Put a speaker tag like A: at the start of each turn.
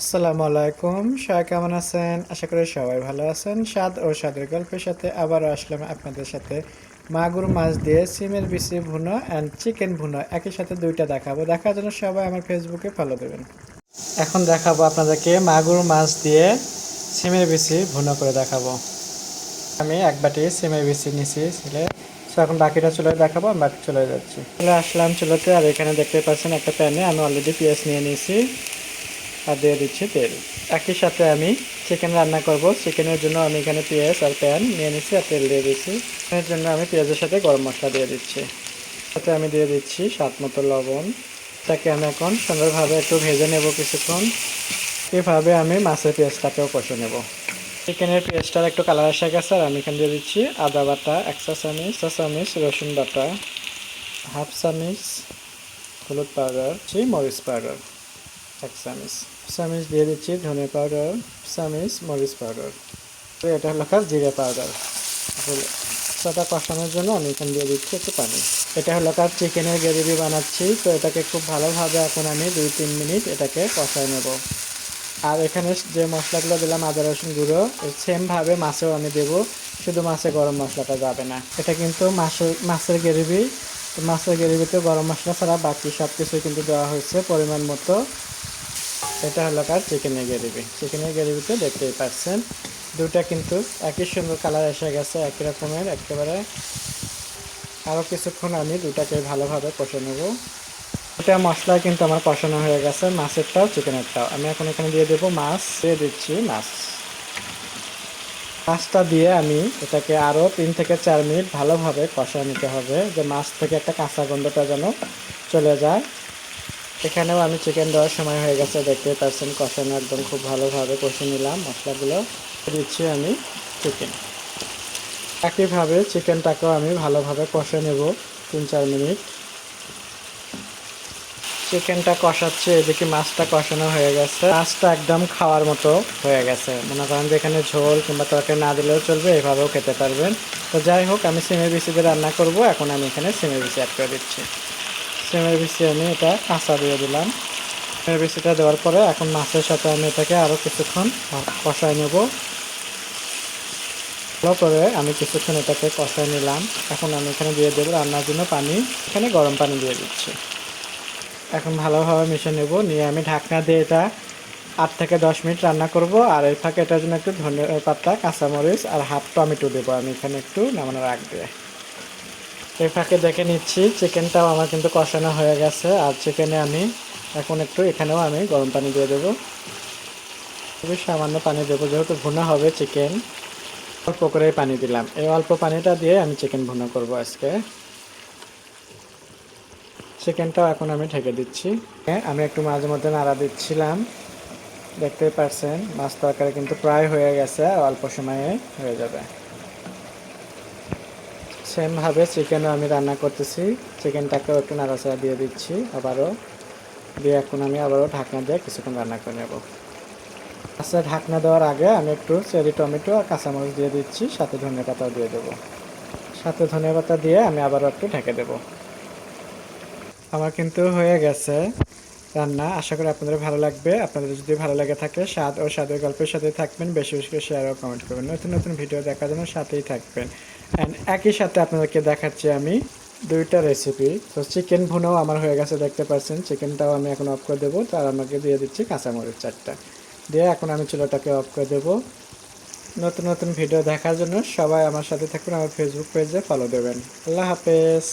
A: আসসালামু আলাইকুম সবাই কেমন আছেন? আশা করি সবাই ভালো আছেন। স্বাদ ও স্বাদের গল্পের সাথে আবারও আসলাম আপনাদের সাথে। মাগুর মাছ দিয়ে সিমের বিচি ভুনো অ্যান্ড চিকেন ভুনো, একই সাথে দুইটা দেখাবো। দেখার জন্য সবাই আমার ফেসবুকে ফলো দেবেন। এখন দেখাবো আপনাদেরকে মাগুর মাছ দিয়ে সিমের বিচি ভুনো করে দেখাবো। আমি এক বাটি সিমের বিচি নিছি ছিলে। তো এখন বাকিটা চলে দেখাবো, আমি বাকি চলে যাচ্ছি। চলে আসলাম চুলোতে, আর এখানে দেখতে পাচ্ছেন একটা প্যানে, আমি অলরেডি পেঁয়াজ নিয়ে নিয়েছি। আর দিয়ে দিচ্ছি তেল। একই সাথে আমি চিকেন রান্না করব। চিকেনের জন্য আমি এখানে পেঁয়াজ আর প্যান নিয়ে নিচ্ছি আর তেল দিয়ে দিচ্ছি। এর জন্য আমি পেঁয়াজের সাথে গরম মশলা দিয়ে দিচ্ছি। সাথে আমি দিয়ে দিচ্ছি স্বাদ মতো লবণ। তাকে আমি এখন সুন্দরভাবে একটু ভেজে নেব কিছুক্ষণ। এভাবে আমি মাছের পেঁয়াজটাকেও কষে নেব। চিকেনের পেঁয়াজটার একটু কালার এসে গেছে আর আমি এখানে দিয়ে দিচ্ছি আদা বাটা এক চা চামিচ চা চামিচ রসুন বাটা হাফ চামিচ, হলুদ পাউডার চি মরিচ পাউডার এক চামিচ চামিচ দিয়ে দিচ্ছি ধনে পাউডার চামিচ মরিচ পাউডার তো এটা হলো কাজ জিরে পাউডার সেটা কষানোর জন্য আমি এখানে দিয়ে দিচ্ছি একটু পানি। এটা হলো কাজ চিকেনের গ্রেভি বানাচ্ছি। তো এটাকে খুব ভালোভাবে এখন আমি দুই তিন মিনিট এটাকে কষায় নেব। আর এখানে যে মশলাগুলো দিলাম আদা, রসুন গুঁড়ো সেমভাবে মাছেও আমি দেবো। শুধু মাছে গরম মশলাটা যাবে না। এটা কিন্তু মাছের মাছের গ্রেভি মাছের গ্রেভিতে গরম মশলা ছাড়া বাকি সব কিছুই কিন্তু দেওয়া হয়েছে পরিমাণ মতো। এটা হলো কার চিকেনের গ্রেভি চিকেনের গ্রেভিতে দেখতেই পাচ্ছেন দুটা কিন্তু একই সুন্দর কালার এসে গেছে, একই রকমের, একেবারে আরও কিছুক্ষণ আমি দুটাকে ভালোভাবে কষে নেব। এটা মশলা কিন্তু আমার কষানো হয়ে গেছে, মাছেরটাও চিকেনেরটাও আমি এখন এখানে দিয়ে দেবো মাছ, দিয়ে দিচ্ছি মাছ। মাছটা দিয়ে আমি এটাকে আরও তিন থেকে চার মিনিট ভালোভাবে কষায় নিতে হবে, যে মাছ থেকে একটা কাঁচা গন্ধটা যেন চলে যায়। এখানেও আমি চিকেন দেওয়ার সময় হয়ে গেছে, দেখতে পাচ্ছেন কষানো একদম খুব ভালোভাবে কষে নিলাম, মশলাগুলো দিচ্ছি আমি চিকেন একইভাবে চিকেনটাকেও আমি ভালোভাবে কষে নেব তিন চার মিনিট। চিকেনটা কষাচ্ছে, এদিকে মাছটা কষানো হয়ে গেছে। মাছটা একদম খাওয়ার মতো হয়ে গেছে। মনে করেন যে এখানে ঝোল কিংবা তরকারি না দিলেও চলবে, এভাবেও খেতে পারবেন। তো যাই হোক, আমি সিমের বিচি দিয়ে রান্না করব, এখন আমি এখানে সিমের বিচি অ্যাড করে দিচ্ছি। সিমের বিচি আমি এটা কাঁচা দিয়ে দিলাম। সিমের বিচিটা দেওয়ার পরে এখন মাছের সাথে আমি এটাকে আরও কিছুক্ষণ কষায় নেব। ভালো করে আমি কিছুক্ষণ এটাকে কষায় নিলাম। এখন আমি এখানে দিয়ে দেবো রান্নার জন্য পানি। এখানে গরম পানি দিয়ে দিচ্ছি। এখন ভালোভাবে মিশে নেব। নিয়ে আমি ঢাকনা দিয়ে এটা আট থেকে দশ মিনিট রান্না করব। আর এর ফাঁকে এটার জন্য একটু ধনে পাতা, কাঁচামরিচ আর হাফ টমেটো দেবো আমি এখানে একটু, নামানোর আগ দিয়ে। এই ফাঁকে দেখে নিচ্ছি চিকেনটাও আমার কিন্তু কষানো হয়ে গেছে। আর চিকেনে আমি এখন একটু এখানেও আমি গরম পানি দিয়ে দেবো। খুবই সামান্য পানি দেবো, যেহেতু ভুনা হবে চিকেন অল্প করেই পানি দিলাম। এই অল্প পানিটা দিয়ে আমি চিকেন ভুনা করব আজকে। চিকেনটাও এখন আমি ঢেকে দিচ্ছি। আমি একটু মাঝে মধ্যে নাড়া দিচ্ছিলাম। দেখতেই পারছেন, মাছ তরকারি কিন্তু প্রায় হয়ে গেছে, অল্প সময়ে হয়ে যাবে। সেমভাবে চিকেনও আমি রান্না করতেছি। চিকেনটাকেও একটু নাড়াচাড়া দিয়ে দিচ্ছি আবারও। দিয়ে এখন আমি আবারও ঢাকনা দিয়ে কিছুক্ষণ রান্না করে নেব। আচ্ছা ঢাকনা দেওয়ার আগে আমি একটু চেরি, টমেটো আর কাঁচামরিচ দিয়ে দিচ্ছি। সাথে ধনিয়া পাতাও দিয়ে দেবো। সাথে ধনিয়া পাতা দিয়ে আমি আবারও একটু ঢেকে দেবো। আমার কিন্তু হয়ে গেছে রান্না। আশা করি আপনাদের ভালো লাগবে। আপনাদের যদি ভালো লাগে থাকে, স্বাদ ও স্বাদের গল্পের সাথে থাকবেন। বেশি বেশি শেয়ার ও কমেন্ট করবেন। নতুন নতুন ভিডিও দেখার জন্য সাথেই থাকবেন। অ্যান্ড একই সাথে আপনাদেরকে দেখাচ্ছি আমি দুইটা রেসিপি তো চিকেন ভুনাও আমার হয়ে গেছে, দেখতে পাচ্ছেন। চিকেনটাও আমি এখন অফ করে দেবো। তার আমাকে দিয়ে দিচ্ছি কাঁচামরিচ চারটা। দিয়ে এখন আমি চুলোটাকে অফ করে দেবো। নতুন নতুন ভিডিও দেখার জন্য সবাই আমার সাথে থাকুন, আমার ফেসবুক পেজে ফলো দেবেন। আল্লাহ হাফেজ।